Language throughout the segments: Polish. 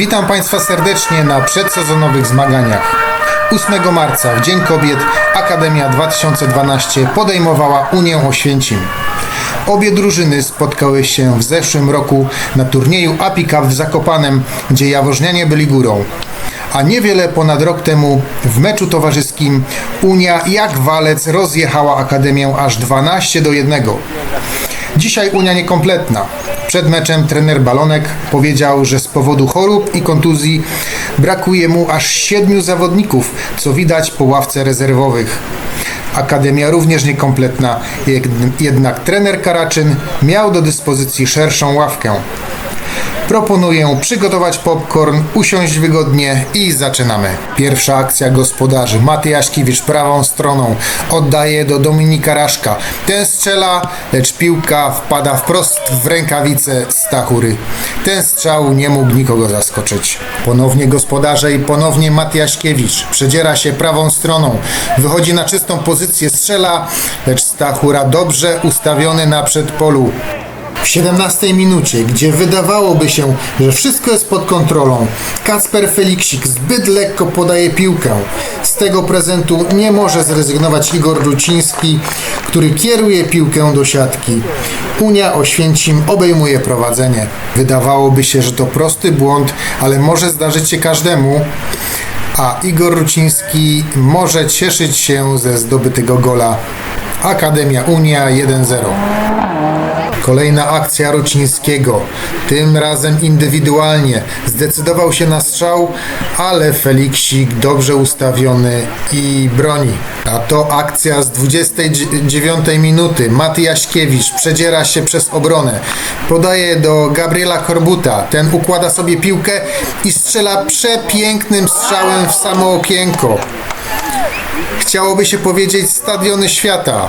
Witam Państwa serdecznie na przedsezonowych zmaganiach. 8 marca, w Dzień Kobiet, Akademia 2012 podejmowała Unię Oświęcim. Obie drużyny spotkały się w zeszłym roku na turnieju API Cup w Zakopanem, gdzie jaworznianie byli górą. A niewiele ponad rok temu w meczu towarzyskim Unia jak walec rozjechała Akademię aż 12 do 1. Dzisiaj Unia niekompletna. Przed meczem trener Balonek powiedział, że z powodu chorób i kontuzji brakuje mu aż siedmiu zawodników, co widać po ławce rezerwowych. Akademia również niekompletna, jed- jednak trener Karaczyn miał do dyspozycji szerszą ławkę. Proponuję przygotować popcorn, usiąść wygodnie i zaczynamy. Pierwsza akcja gospodarzy. Maty Jaśkiewicz prawą stroną oddaje do Dominika Raszka. Ten strzela, lecz piłka wpada wprost w rękawice Stachury. Ten strzał nie mógł nikogo zaskoczyć. Ponownie gospodarze i ponownie Maty Jaśkiewicz. Przedziera się prawą stroną. Wychodzi na czystą pozycję, strzela, lecz Stachura dobrze ustawiony na przedpolu. W 17 minucie, gdzie wydawałoby się, że wszystko jest pod kontrolą, Kacper Feliksik zbyt lekko podaje piłkę. Z tego prezentu nie może zrezygnować Igor Ruciński, który kieruje piłkę do siatki. Unia Oświęcim obejmuje prowadzenie. Wydawałoby się, że to prosty błąd, ale może zdarzyć się każdemu. A Igor Ruciński może cieszyć się ze zdobytego gola. Akademia Unia 1-0. Kolejna akcja Rocińskiego, tym razem indywidualnie. Zdecydował się na strzał, ale Feliksik dobrze ustawiony i broni. A to akcja z 29 minuty. Maty Jaśkiewicz przedziera się przez obronę. Podaje do Gabriela Korbuta. Ten układa sobie piłkę i strzela przepięknym strzałem w samo okienko. Chciałoby się powiedzieć stadiony świata.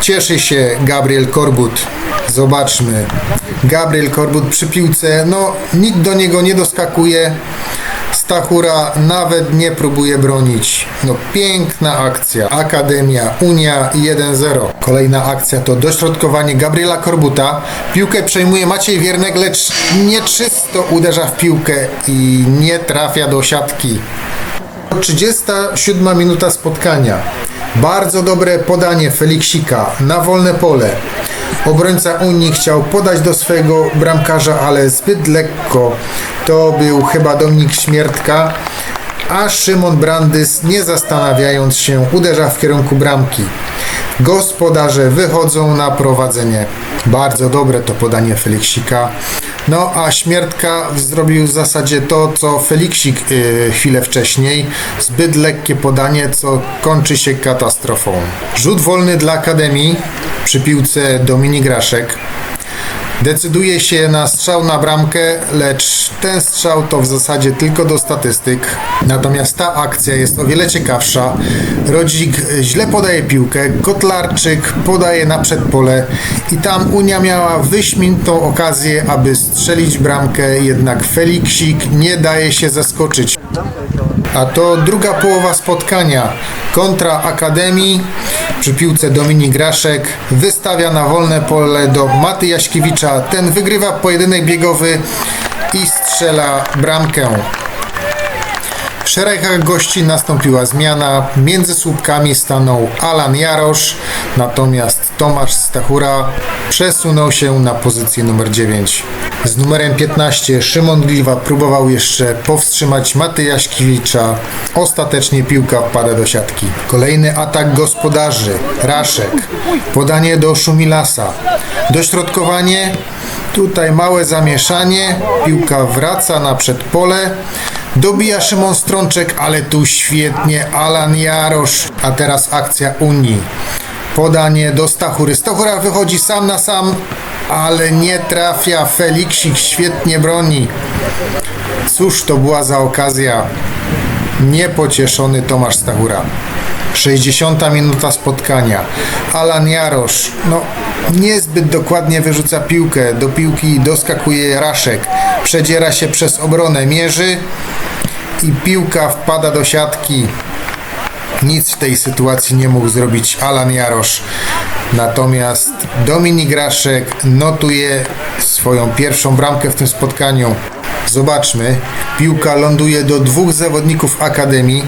Cieszy się Gabriel Korbut. Zobaczmy. Gabriel Korbut przy piłce, no nikt do niego nie doskakuje. Stachura nawet nie próbuje bronić. No piękna akcja. Akademia, Unia 1-0. Kolejna akcja to dośrodkowanie Gabriela Korbuta. Piłkę przejmuje Maciej Wiernek, lecz nieczysto uderza w piłkę i nie trafia do siatki. 37 minuta spotkania. Bardzo dobre podanie Feliksika na wolne pole. Obrońca Unii chciał podać do swojego bramkarza, ale zbyt lekko. To był chyba Dominik Śmiertka, a Szymon Brandys, nie zastanawiając się, uderza w kierunku bramki. Gospodarze wychodzą na prowadzenie. Bardzo dobre to podanie Feliksika. No a Śmiertka zrobił w zasadzie to, co Feliksik yy, chwilę wcześniej. Zbyt lekkie podanie, co kończy się katastrofą. Rzut wolny dla Akademii przy piłce Dominik. Decyduje się na strzał na bramkę, lecz ten strzał to w zasadzie tylko do statystyk. Natomiast ta akcja jest o wiele ciekawsza. Rodzik źle podaje piłkę, Kotlarczyk podaje na przedpole i tam Unia miała wyśmienitą okazję, aby strzelić bramkę, jednak Feliksik nie daje się zaskoczyć. A to druga połowa spotkania. Kontra Akademii przy piłce Dominik Graszek wystawia na wolne pole do Maty Jaśkiewicza. Ten wygrywa pojedynek biegowy i strzela bramkę. W szeregach gości nastąpiła zmiana. Między słupkami stanął Alan Jarosz, natomiast Tomasz Stachura przesunął się na pozycję numer 9. Z numerem 15 Szymon Gliwa próbował jeszcze powstrzymać Maty Jaśkiewicza. Ostatecznie piłka wpada do siatki. Kolejny atak gospodarzy. Raszek. Podanie do Szumilasa. Dośrodkowanie. Tutaj małe zamieszanie. Piłka wraca na przedpole. Dobija Szymon Strączek, ale tu świetnie Alan Jarosz. A teraz akcja Unii. Podanie do Stachury. Stachura wychodzi sam na sam, ale nie trafia. Feliksik świetnie broni. Cóż to była za okazja. Niepocieszony Tomasz Stachura. 60 minuta spotkania. Alan Jarosz, no niezbyt dokładnie wyrzuca piłkę. Do piłki doskakuje Raszek. Przedziera się przez obronę, mierzy i piłka wpada do siatki. Nic w tej sytuacji nie mógł zrobić Alan Jarosz. Natomiast Dominik Graszek notuje swoją pierwszą bramkę w tym spotkaniu. Zobaczmy. Piłka ląduje do dwóch zawodników Akademii.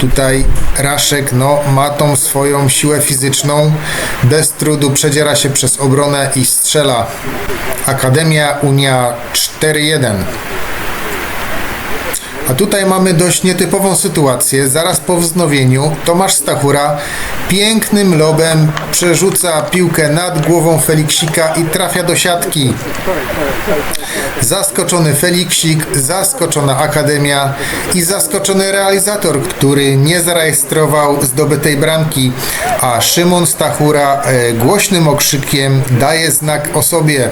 Tutaj Raszek no, ma tą swoją siłę fizyczną. Bez trudu przedziera się przez obronę i strzela. Akademia Unia 4-1. A tutaj mamy dość nietypową sytuację. Zaraz po wznowieniu Tomasz Stachura pięknym lobem przerzuca piłkę nad głową Feliksika i trafia do siatki. Zaskoczony Feliksik, zaskoczona Akademia i zaskoczony realizator, który nie zarejestrował zdobytej bramki, a Szymon Stachura e, głośnym okrzykiem daje znak o sobie.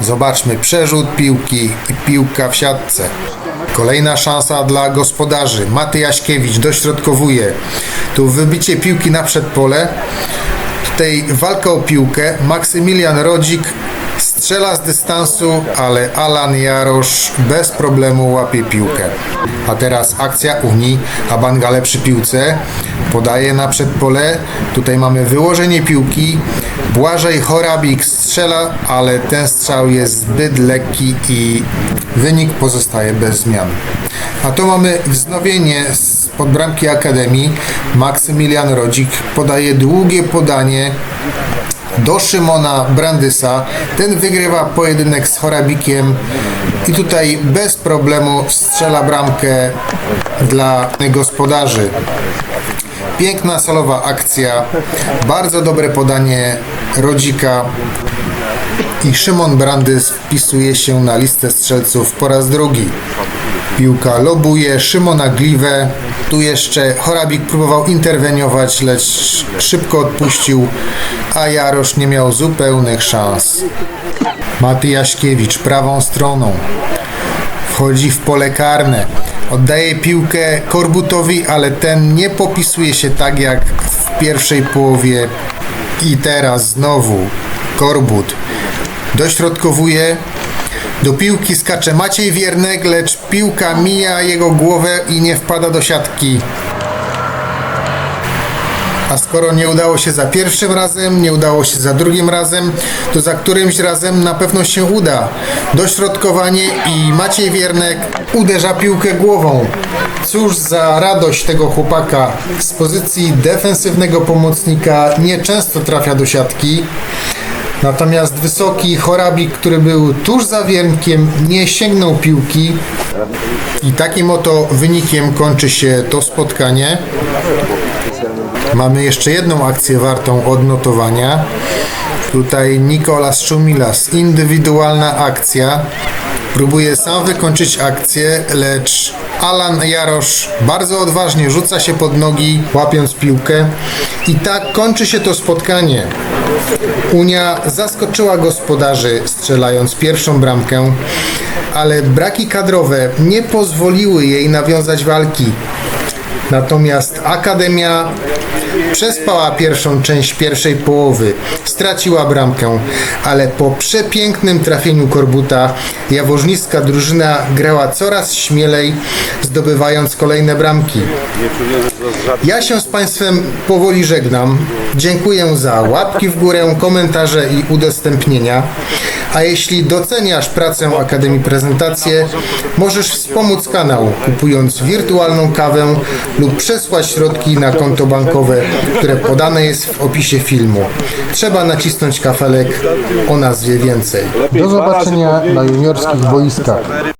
Zobaczmy przerzut piłki i piłka w siatce. Kolejna szansa dla gospodarzy. Maty Jaśkiewicz dośrodkowuje. Tu wybicie piłki na przedpole. Tutaj walka o piłkę. Maksymilian Rodzik strzela z dystansu, ale Alan Jarosz bez problemu łapie piłkę. A teraz akcja Unii. Abangale przy piłce. Podaje na przedpole. Tutaj mamy wyłożenie piłki. Błażej Chorabik strzela, ale ten strzał jest zbyt lekki i wynik pozostaje bez zmian. A to mamy wznowienie z pod bramki Akademii. Maksymilian Rodzik podaje długie podanie do Szymona Brandysa. Ten wygrywa pojedynek z Chorabikiem i tutaj bez problemu strzela bramkę dla gospodarzy. Piękna solowa akcja, bardzo dobre podanie Rodzika i Szymon Brandys wpisuje się na listę strzelców po raz drugi. Piłka lobuje Szymona Gliwę. Tu jeszcze Chorabik próbował interweniować, lecz szybko odpuścił, a Jarosz nie miał zupełnych szans. Maty Jaśkiewicz prawą stroną. Wchodzi w pole karne. Oddaje piłkę Korbutowi, ale ten nie popisuje się tak jak w pierwszej połowie. I teraz znowu Korbut dośrodkowuje. Do piłki skacze Maciej Wiernek, lecz piłka mija jego głowę i nie wpada do siatki. A skoro nie udało się za pierwszym razem, nie udało się za drugim razem, to za którymś razem na pewno się uda. Dośrodkowanie i Maciej Wiernek uderza piłkę głową. Cóż za radość tego chłopaka. Z pozycji defensywnego pomocnika nieczęsto trafia do siatki. Natomiast wysoki Chorabik, który był tuż za Wierńkiem, nie sięgnął piłki. I takim oto wynikiem kończy się to spotkanie. Mamy jeszcze jedną akcję wartą odnotowania. Tutaj Nikolas Szumilas, indywidualna akcja. Próbuje sam wykończyć akcję, lecz Alan Jarosz bardzo odważnie rzuca się pod nogi, łapiąc piłkę. I tak kończy się to spotkanie. Unia zaskoczyła gospodarzy, strzelając pierwszą bramkę, ale braki kadrowe nie pozwoliły jej nawiązać walki. Natomiast Akademia przespała pierwszą część pierwszej połowy, straciła bramkę, ale po przepięknym trafieniu Korbuta jaworznicka drużyna grała coraz śmielej, zdobywając kolejne bramki. Ja się z Państwem powoli żegnam. Dziękuję za łapki w górę, komentarze i udostępnienia. A jeśli doceniasz pracę Akademii Prezentacje, możesz wspomóc kanał kupując wirtualną kawę lub przesłać środki na konto bankowe, które podane jest w opisie filmu. Trzeba nacisnąć kafelek o nazwie więcej. Do zobaczenia na juniorskich boiskach.